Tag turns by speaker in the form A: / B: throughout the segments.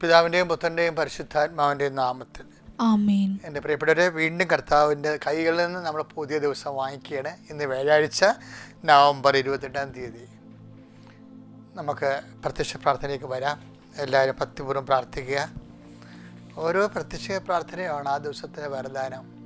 A: പിതാവിന്റെയും പുത്രന്റെയും പരിശുദ്ധാത്മാവിന്റെയും നാമത്തിൽ. എന്റെ പ്രിയപ്പെട്ടവരെ വീണ്ടും കർത്താവിന്റെ കൈകളിൽ നിന്ന് നമ്മൾ പുതിയ ദിവസം വാങ്ങിക്കുകയാണ്. ഇന്ന് വ്യാഴാഴ്ച നവംബർ ഇരുപത്തെട്ടാം തീയതി. നമുക്ക് പ്രത്യക്ഷ പ്രാർത്ഥനയ്ക്ക് വരാം. എല്ലാവരും ഭക്തിപൂർവം പ്രാർത്ഥിക്കുക. ഓരോ പ്രത്യക്ഷ പ്രാർത്ഥനയാണ് ആ ദിവസത്തെ വരദാനം.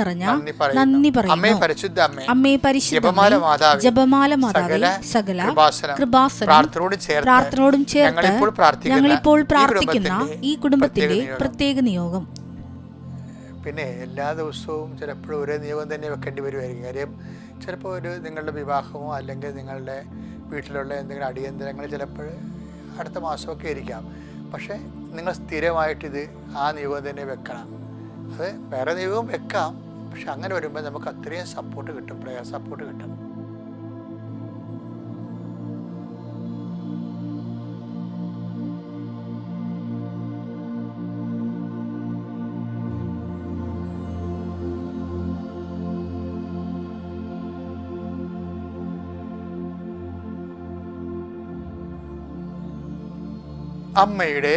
B: നിറഞ്ഞ
A: നന്ദി പറയുന്നു. അമ്മേ പരിശുദ്ധ ജപമാല മാതാവേ, സകല കൃപാസനം പ്രാർത്ഥനയോടും ചേർത്ത് ഞങ്ങളിപ്പോൾ പ്രാർത്ഥിക്കുന്ന ഈ കുടുംബത്തിന്റെ പ്രത്യേക നിയോഗം. പിന്നെ എല്ലാ ദിവസവും ചിലപ്പോഴും ഒരേ നിയോഗം തന്നെ വെക്കേണ്ടി വരുമായിരിക്കും. കാര്യം ചിലപ്പോൾ ഒരു നിങ്ങളുടെ വിവാഹമോ അല്ലെങ്കിൽ നിങ്ങളുടെ വീട്ടിലുള്ള എന്തെങ്കിലും അടിയന്തരങ്ങൾ ചിലപ്പോൾ അടുത്ത മാസമൊക്കെ ഇരിക്കാം പക്ഷേ നിങ്ങൾ സ്ഥിരമായിട്ടിത് ആ നിയോഗം തന്നെ വെക്കണം. അത് വേറെ നിയോഗം വെക്കാം. പക്ഷെ അങ്ങനെ വരുമ്പോൾ നമുക്ക് അത്രയും സപ്പോർട്ട് കിട്ടും പ്രയർ സപ്പോർട്ട് കിട്ടും. അമ്മയുടെ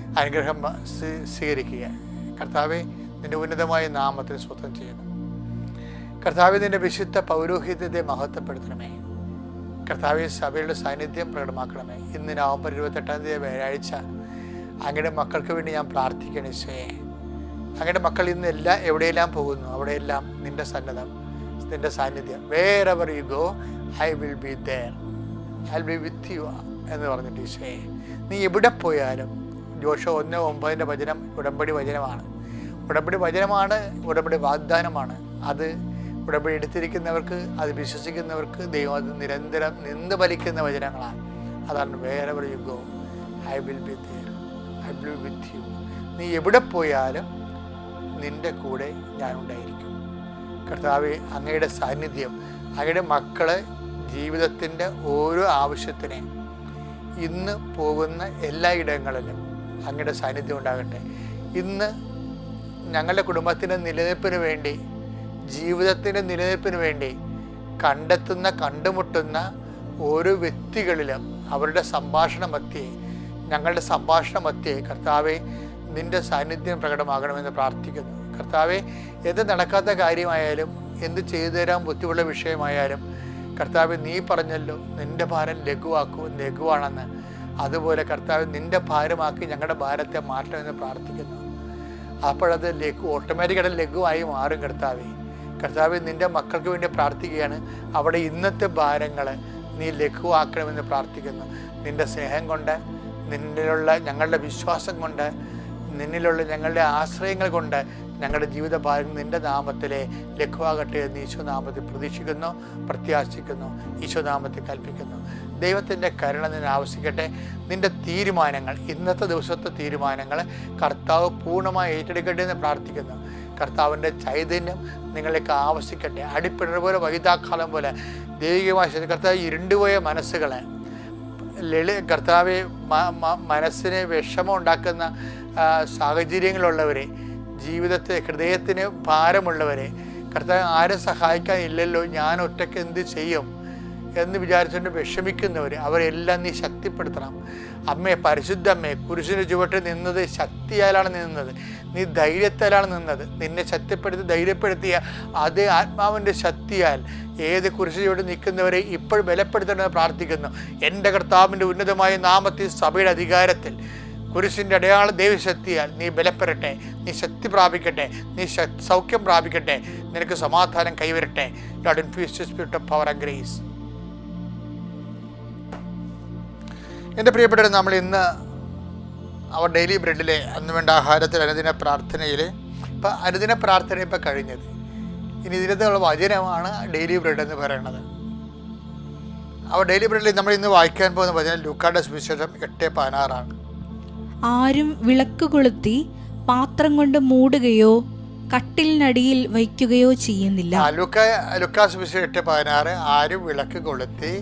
A: അനുഗ്രഹം സ്വീ- സ്വീകരിക്കുക. കർത്താവെ നിന്റെ ഉന്നതമായ നാമത്തിന് സ്വത്വം ചെയ്യുന്നു. കർത്താവെ നിന്റെ വിശുദ്ധ പൗരോഹിത്യത്തെ മഹത്വപ്പെടുത്തണമേ. കർത്താവ് സഭയുടെ സാന്നിധ്യം പ്രകടമാക്കണമേ. ഇന്ന് നവംബർ ഇരുപത്തെട്ടാം തീയതി വ്യാഴാഴ്ച അങ്ങയുടെ മക്കൾക്ക് വേണ്ടി ഞാൻ പ്രാർത്ഥിക്കണം ഈശോയെ. അങ്ങയുടെ മക്കൾ ഇന്ന് എല്ലാ എവിടെയെല്ലാം പോകുന്നു? അവിടെയെല്ലാം നിന്റെ സന്നദ്ധം നിന്റെ സാന്നിധ്യം. Wherever you go I will be there I will be with you എന്ന് പറഞ്ഞിട്ട് ഈശോയെ. നീ എവിടെ പോയാലും ജോഷ ഒന്ന് ഒമ്പതിന്റെ വചനം ഉടമ്പടി വചനമാണ്. ഉടമ്പടി വചനമാണ് ഉടമ്പടി വാഗ്ദാനമാണ്. അത് ഉടമ്പടി എടുത്തിരിക്കുന്നവർക്ക് അത് വിശ്വസിക്കുന്നവർക്ക് ദൈവം അത് നിരന്തരം നിന്ന് ഫലിക്കുന്ന വചനങ്ങളാണ്. അതാണ് വേറെ ഒരു യുഗവും. I will be there I will with you നീ എവിടെ പോയാലും നിന്റെ കൂടെ ഞാനുണ്ടായിരിക്കും കർത്താവ് അങ്ങയുടെ സാന്നിധ്യം അങ്ങയുടെ മക്കളെ ജീവിതത്തിന്റെ ഓരോ ആവശ്യത്തിനെ ഇന്ന് പോകുന്ന എല്ലാ ഇടങ്ങളിലും അങ്ങയുടെ സാന്നിധ്യം ഉണ്ടാകട്ടെ. ഇന്ന് ഞങ്ങളുടെ കുടുംബത്തിന്റെ നിലനിൽപ്പിന് വേണ്ടി ജീവിതത്തിന്റെ നിലനിൽപ്പിന് വേണ്ടി കണ്ടെത്തുന്ന കണ്ടുമുട്ടുന്ന ഓരോ വ്യക്തികളിലും അവരുടെ സംഭാഷണ മധ്യേ ഞങ്ങളുടെ സംഭാഷണ മധ്യേ കർത്താവെ നിന്റെ സാന്നിധ്യം പ്രകടമാകണമെന്ന് പ്രാർത്ഥിക്കുന്നു. കർത്താവെ എന്ത് നടക്കാത്ത കാര്യമായാലും എന്ത് ചെയ്തു തരാൻ ബുദ്ധിമുട്ടുള്ള വിഷയമായാലും കർത്താവ് നീ പറഞ്ഞല്ലോ നിന്റെ ഭാരം ലഘുവാക്കൂ ലഘുവാണെന്ന്. അതുപോലെ കർത്താവ് നിന്റെ ഭാരമാക്കി ഞങ്ങളുടെ ഭാരത്തെ മാറ്റണമെന്ന് പ്രാർത്ഥിക്കുന്നു. അപ്പോഴത് ലഘു ഓട്ടോമാറ്റിക്കായിട്ട് ലഘുവായി മാറും കർത്താവെ. കർത്താവ് നിന്റെ മക്കൾക്ക് വേണ്ടി പ്രാർത്ഥിക്കുകയാണ്. അവിടെ ഇന്നത്തെ ഭാരങ്ങൾ നീ ലഘുവാക്കണമെന്ന് പ്രാർത്ഥിക്കുന്നു. നിന്റെ സ്നേഹം കൊണ്ട് നിന്നിലുള്ള ഞങ്ങളുടെ വിശ്വാസം കൊണ്ട് നിന്നിലുള്ള ഞങ്ങളുടെ ആശ്രയങ്ങൾ കൊണ്ട് ഞങ്ങളുടെ ജീവിത ഭാരം നിന്റെ നാമത്തിലെ ലഘുവാകട്ടെ എന്ന് ഈശോ നാമത്തിൽ പ്രതീക്ഷിക്കുന്നു പ്രത്യാശിക്കുന്നു ഈശോ നാമത്തിൽ കൽപ്പിക്കുന്നു. ദൈവത്തിന്റെ കരുണ നിന്നെ ആവശ്യിക്കട്ടെ. നിന്റെ തീരുമാനങ്ങൾ ഇന്നത്തെ ദിവസത്തെ തീരുമാനങ്ങൾ കർത്താവ് പൂർണമായി ഏറ്റെടുക്കട്ടെ എന്ന് പ്രാർത്ഥിക്കുന്നു. കർത്താവിന്റെ ചൈതന്യം നിങ്ങളിലേക്ക് ആവശ്യിക്കട്ടെ. അടിപ്പിടർ പോലെ വൈതാക്കാലം പോലെ ദൈവികമായ കർത്താവ് ഇരുണ്ടുപോയ മനസ്സുകളെ ലളി കർത്താവ് മനസ്സിന് വിഷമം ഉണ്ടാക്കുന്ന സാഹചര്യങ്ങളുള്ളവരെ ജീവിതത്തെ ഹൃദയത്തിന് ഭാരമുള്ളവരെ കർത്താവ് ആരും സഹായിക്കാനില്ലല്ലോ? ഞാൻ ഒറ്റയ്ക്ക് എന്ത് ചെയ്യും? എന്ന് വിചാരിച്ചുകൊണ്ട് വിഷമിക്കുന്നവർ അവരെല്ലാം നീ ശക്തിപ്പെടുത്തണം. അമ്മേ പരിശുദ്ധ അമ്മേ കുരിശിന് ചുവട്ടിൽ നിന്നത് ശക്തിയാലാണ് നിന്നത്. നീ ധൈര്യത്താലാണ് നിന്നത്. നിന്നെ ശക്തിപ്പെടുത്തി ധൈര്യപ്പെടുത്തിയ അതേ ആത്മാവിന്റെ ശക്തിയാൽ ഏത് കുരിശിന്റെ ചുവട്ടിൽ നിൽക്കുന്നവരെ ഇപ്പോൾ ബലപ്പെടുത്തണമെന്ന് പ്രാർത്ഥിക്കുന്നു. എന്റെ കർത്താവിന്റെ ഉന്നതമായ നാമത്തിൽ സഭയുടെ അധികാരത്തിൽ കുരിശിന്റെ അടയാള ദൈവശക്തിയാൽ നീ ബലപ്പെടട്ടെ നീ ശക്തി പ്രാപിക്കട്ടെ നീ സൗഖ്യം പ്രാപിക്കട്ടെ നിനക്ക് സമാധാനം കൈവരട്ടെ. Lord infuse spirit of power and grace എന്റെ പ്രിയപ്പെട്ടവർ നമ്മൾ ഇന്ന് അവർ ഡെയിലി ബ്രെഡിലെ അന്ന് വേണ്ട ആഹാരത്തിൽ അനുദിന പ്രാർത്ഥനയിൽ ഇപ്പം അനുദിന പ്രാർത്ഥന ഇപ്പം കഴിഞ്ഞത്. ഇനി ഇതിനകത്തുള്ള വചനമാണ് ഡെയിലി ബ്രെഡ് എന്ന് പറയുന്നത്. അവർ ഡെയിലി ബ്രെഡിൽ നമ്മൾ ഇന്ന് വായിക്കാൻ പോകുന്ന വചനം ലൂക്കായുടെ വിശേഷം എട്ട് പതിനാറാണ്.
C: ആരും വിളക്ക് കൊളുത്തി പാത്രം കൊണ്ട് മൂടുകയോ കട്ടിലിനടിയിൽ വയ്ക്കുകയോ ചെയ്യുന്നില്ല.
A: ലുക്കാസ് എട്ട് പതിനാറ്. ആരും വിളക്ക് കൊളുത്തി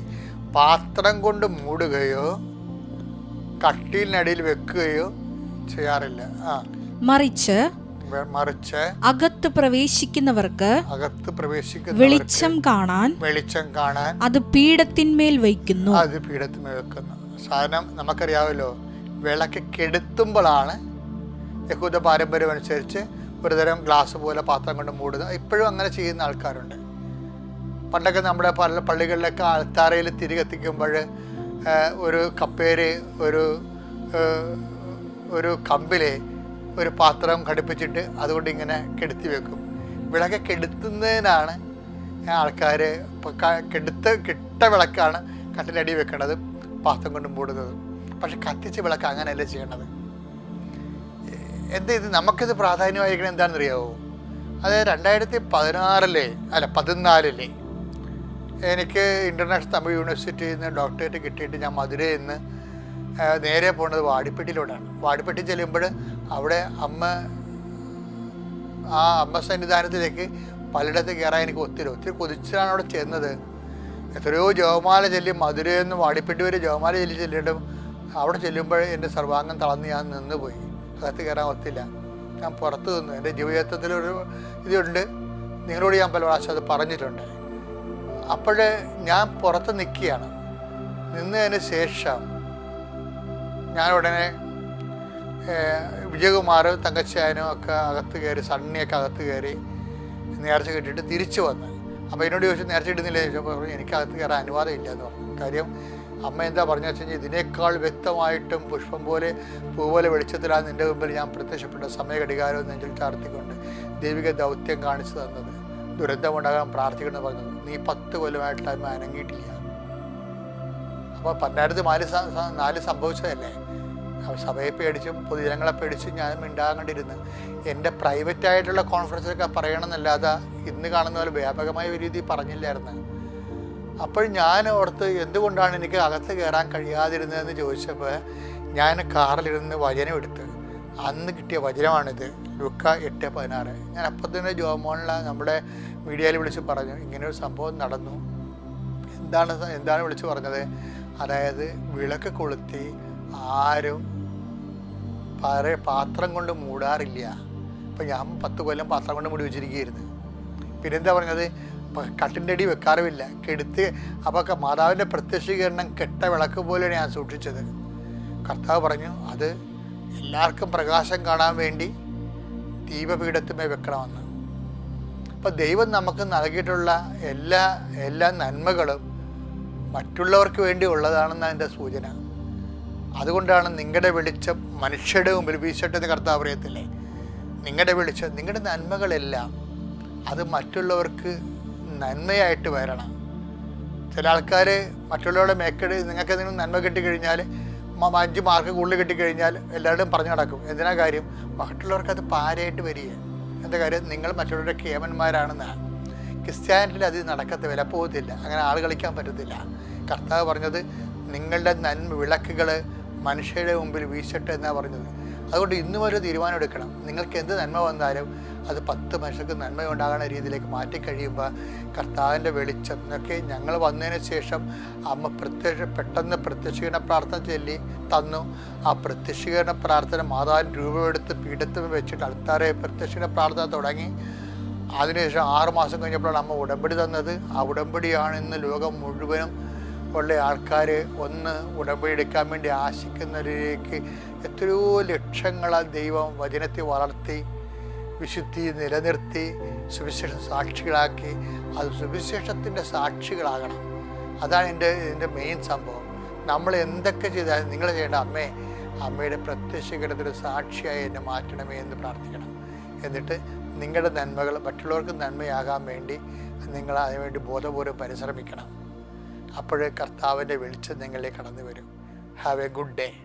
A: പാത്രം കൊണ്ട് മൂടുകയോ കട്ടിലിനടിയിൽ വെക്കുകയോ ചെയ്യാറില്ല.
C: മറിച്ച്
A: മറിച്ച്
C: അകത്ത് പ്രവേശിക്കുന്നവർക്ക്
A: അകത്ത് പ്രവേശിക്കുന്ന
C: വെളിച്ചം കാണാൻ
A: വെളിച്ചം കാണാൻ
C: അത് പീഠത്തിന്മേൽ വയ്ക്കുന്നു.
A: അത് പീഠത്തിന്മേൽ വെക്കുന്നു. സാധനം നമുക്കറിയാമല്ലോ വിളക്ക് കെടുത്തുമ്പോഴാണ് യഹൂദ പാരമ്പര്യം അനുസരിച്ച് ഒരുതരം ഗ്ലാസ് പോലെ പാത്രം കൊണ്ട് മൂടുക ഇപ്പോഴും അങ്ങനെ ചെയ്യുന്ന ആൾക്കാരുണ്ട്. പണ്ടൊക്കെ നമ്മുടെ പല പള്ളികളിലൊക്കെ അൾത്താറയിൽ തിരി കത്തിക്കുമ്പോൾ ഒരു കപ്പേര് ഒരു ഒരു കമ്പിൽ ഒരു പാത്രം ഘടിപ്പിച്ചിട്ട് അതുകൊണ്ട് ഇങ്ങനെ കെടുത്തി വെക്കും. വിളക്ക് കെടുത്തുന്നതിനാണ് ആൾക്കാർ കെടുത്ത് കിട്ട വിളക്കാണ് കട്ടിലടി വെക്കേണ്ടത് പാത്രം കൊണ്ട് മൂടുന്നത്. പക്ഷെ കത്തിച്ച് വിളക്ക് അങ്ങനെയല്ല ചെയ്യേണ്ടത്? എന്താ ഇത് നമുക്കിത് പ്രാധാന്യമായിരിക്കണം എന്താണെന്നറിയാവോ? അത് രണ്ടായിരത്തി പതിനാറിലെ അല്ല പതിനാലിലെ എനിക്ക് ഇന്റർനാഷണൽ തമിഴ് യൂണിവേഴ്സിറ്റിയിൽ നിന്ന് ഡോക്ടറേറ്റ് കിട്ടിയിട്ട് ഞാൻ മധുരയിൽ നിന്ന് നേരെ പോകുന്നത് വാടിപ്പെട്ടിയിലൂടെയാണ്. വാടിപ്പെട്ടി ചെല്ലുമ്പോൾ അവിടെ അമ്മ ആ അമ്മ സന്നിധാനത്തിലേക്ക് പലയിടത്ത് കയറാൻ എനിക്ക് ഒത്തിരി ഒത്തിരി കൊതിച്ചാണ് അവിടെ ചെന്നത്. എത്രയോ ജോമാല ചെല്ലി മധുരയിൽ നിന്ന് വാടിപ്പെട്ടി വരെ ജോമാല ചെല്ലി ചെല്ലിയിട്ടും അവിടെ ചെല്ലുമ്പോൾ എന്റെ സർവാംഗം തളർന്ന് ഞാൻ നിന്ന് പോയി അകത്ത് കയറാൻ ഒത്തില്ല. ഞാൻ പുറത്ത് നിന്നു. എന്റെ ജീവിതത്തിലൊരു ഇതുണ്ട്. നിങ്ങളോട് ഞാൻ പല പ്രാവശ്യം അത് പറഞ്ഞിട്ടുണ്ട്. അപ്പോൾ ഞാൻ പുറത്ത് നിൽക്കുകയാണ്. നിന്നതിന് ശേഷം ഞാൻ ഉടനെ വിജയകുമാർ തങ്കച്ചായനും ഒക്കെ അകത്ത് കയറി സണ്ണിയൊക്കെ അകത്ത് കയറി നേർച്ച കിട്ടിയിട്ട് തിരിച്ചു വന്ന്. അപ്പോൾ എന്നോട് ചോദിച്ചു നേർച്ച ഇടുന്നില്ല ചോദിച്ചപ്പോൾ പറഞ്ഞു എനിക്ക് അകത്ത് കയറാൻ അനുവാദം ഇല്ല എന്ന് പറഞ്ഞു. കാര്യം അമ്മ എന്താ പറഞ്ഞു വെച്ചാൽ ഇതിനേക്കാൾ വ്യക്തമായിട്ടും പുഷ്പം പോലെ പൂ പോലെ വെളിച്ചത്തിലാണ് നിന്റെ മുമ്പിൽ ഞാൻ പ്രത്യക്ഷപ്പെട്ട സമയഘടികാരവും നെഞ്ചിൽ ചാർത്തിക്കൊണ്ട് ദൈവിക ദൗത്യം കാണിച്ചു തന്നത്. ദുരന്തമുണ്ടാകാൻ പ്രാർത്ഥിക്കണമെന്ന് പറഞ്ഞത്. നീ പത്ത് കൊല്ലമായിട്ട് അമ്മ അനങ്ങിയിട്ടില്ല. അപ്പോൾ പണ്ടായിരത്തി നാല് നാല് സംഭവിച്ചതല്ലേ? സഭയെ പേടിച്ചും പൊതുജനങ്ങളെ പേടിച്ചും ഞാൻ മിണ്ടാകണ്ടിരുന്നു. എന്റെ പ്രൈവറ്റ് ആയിട്ടുള്ള കോൺഫറൻസിലൊക്കെ പറയണമെന്നല്ലാതെ ഇന്ന് കാണുന്ന പോലെ വ്യാപകമായ ഒരു രീതി പറഞ്ഞില്ലായിരുന്നു. അപ്പോൾ ഞാൻ ഓർത്ത് എന്തുകൊണ്ടാണ് എനിക്ക് അകത്ത് കയറാൻ കഴിയാതിരുന്നതെന്ന് ചോദിച്ചപ്പോൾ ഞാൻ കാറിലിരുന്ന് വചനം എടുത്ത്. അന്ന് കിട്ടിയ വചനമാണിത്. ലുക്ക എട്ട് പതിനാറ്. ഞാൻ അപ്പം തന്നെ ജോമോണിലെ നമ്മുടെ മീഡിയയിൽ വിളിച്ച് പറഞ്ഞു ഇങ്ങനൊരു സംഭവം നടന്നു. എന്താണ് എന്താണ് വിളിച്ച് പറഞ്ഞത്? അതായത് വിളക്ക് കൊളുത്തി ആരും പറ പാത്രം കൊണ്ട് മൂടാറില്ല. ഇപ്പം ഞാൻ പത്ത് കൊല്ലം പാത്രം കൊണ്ട് മൂടി വെച്ചിരിക്കുകയായിരുന്നു. പിന്നെന്താ പറഞ്ഞത്? കട്ടിന്റെ അടി വെക്കാറുമില്ല. കെടുത്ത് അപ്പോൾ മാതാവിന്റെ പ്രത്യക്ഷീകരണം കെട്ട വിളക്ക് പോലെയാണ് ഞാൻ സൂക്ഷിച്ചത്. കർത്താവ് പറഞ്ഞു അത് എല്ലാവർക്കും പ്രകാശം കാണാൻ വേണ്ടി ദീപപീഠത്തുമേ വെക്കണമെന്ന്. അപ്പം ദൈവം നമുക്ക് നൽകിയിട്ടുള്ള എല്ലാ എല്ലാ നന്മകളും മറ്റുള്ളവർക്ക് വേണ്ടി ഉള്ളതാണെന്നാണ് എന്റെ സൂചന. അതുകൊണ്ടാണ് നിങ്ങളുടെ വെളിച്ചം മനുഷ്യരുടെ മുമ്പിൽ വീശട്ടെന്ന് കർത്താവ് പറയത്തില്ലേ നിങ്ങളുടെ വെളിച്ചം നിങ്ങളുടെ നന്മകളെല്ലാം അത് മറ്റുള്ളവർക്ക് നന്മയായിട്ട് വരണം. ചില ആൾക്കാർ മറ്റുള്ളവരുടെ മേക്കട് നിങ്ങൾക്ക് എന്തെങ്കിലും നന്മ കിട്ടിക്കഴിഞ്ഞാൽ അഞ്ച് മാർക്ക് കൂടുതൽ കിട്ടിക്കഴിഞ്ഞാൽ എല്ലാവരുടെയും പറഞ്ഞു നടക്കും. എന്തിനാ കാര്യം? മറ്റുള്ളവർക്ക് അത് പാരയായിട്ട് വരിക എന്താ കാര്യം? നിങ്ങൾ മറ്റുള്ളവരുടെ കേമന്മാരാണെന്നാണ് ക്രിസ്ത്യാനിറ്റിയിൽ അത് നടക്കത്ത വില പോകത്തില്ല. അങ്ങനെ ആൾ കളിക്കാൻ പറ്റത്തില്ല. കർത്താവ് പറഞ്ഞത് നിങ്ങളുടെ നന്മ വിളക്കുകൾ മനുഷ്യരുടെ മുമ്പിൽ വീശട്ടെ എന്നാണ് പറഞ്ഞത്. അതുകൊണ്ട് ഇന്നും ഒരു തീരുമാനം എടുക്കണം നിങ്ങൾക്ക് എന്ത് നന്മ വന്നാലും അത് പത്ത് മനുഷ്യർക്ക് നന്മ ഉണ്ടാകുന്ന രീതിയിലേക്ക് മാറ്റി കഴിയുമ്പോൾ കർത്താവിന്റെ വെളിച്ചം എന്നൊക്കെ ഞങ്ങൾ വന്നതിന് ശേഷം അമ്മ പ്രത്യക്ഷ പെട്ടെന്ന് പ്രത്യക്ഷീകരണ പ്രാർത്ഥന ചൊല്ലി തന്നു. ആ പ്രത്യക്ഷീകരണ പ്രാർത്ഥന മാതാവിൻ രൂപമെടുത്ത് പീഠത്തിൽ വെച്ചിട്ട് അടുത്താറെ പ്രത്യക്ഷീകരണ പ്രാർത്ഥന തുടങ്ങി. അതിനുശേഷം ആറുമാസം കഴിഞ്ഞപ്പോഴാണ് അമ്മ ഉടമ്പടി തന്നത്. ആ ഉടമ്പടിയാണ് ഇന്ന് ലോകം മുഴുവനും ഉള്ള ആൾക്കാർ ഒന്ന് ഉടമ്പടി എടുക്കാൻ വേണ്ടി ആശിക്കുന്നവരിലേക്ക് എത്രയോ ലക്ഷങ്ങളാൽ ദൈവം വചനത്തെ വളർത്തി വിശുദ്ധി നിലനിർത്തി സുവിശേഷം സാക്ഷികളാക്കി. അത് സുവിശേഷത്തിന്റെ സാക്ഷികളാകണം. അതാണ് എന്റെ ഇതിന്റെ മെയിൻ സംഭവം. നമ്മൾ എന്തൊക്കെ ചെയ്താലും നിങ്ങൾ ചെയ്യേണ്ട അമ്മേ അമ്മയുടെ പ്രത്യക്ഷീകരണത്തിന് സാക്ഷിയായി എന്നെ മാറ്റണമേ എന്ന് പ്രാർത്ഥിക്കണം. എന്നിട്ട് നിങ്ങളുടെ നന്മകൾ മറ്റുള്ളവർക്ക് നന്മയാകാൻ വേണ്ടി നിങ്ങൾ അതിനുവേണ്ടി ബോധപൂർവം പരിശ്രമിക്കണം. അപ്പോഴേ കർത്താവിന്റെ വെളിച്ചം നിങ്ങളിലേക്ക് കടന്നു വരും. Have A good day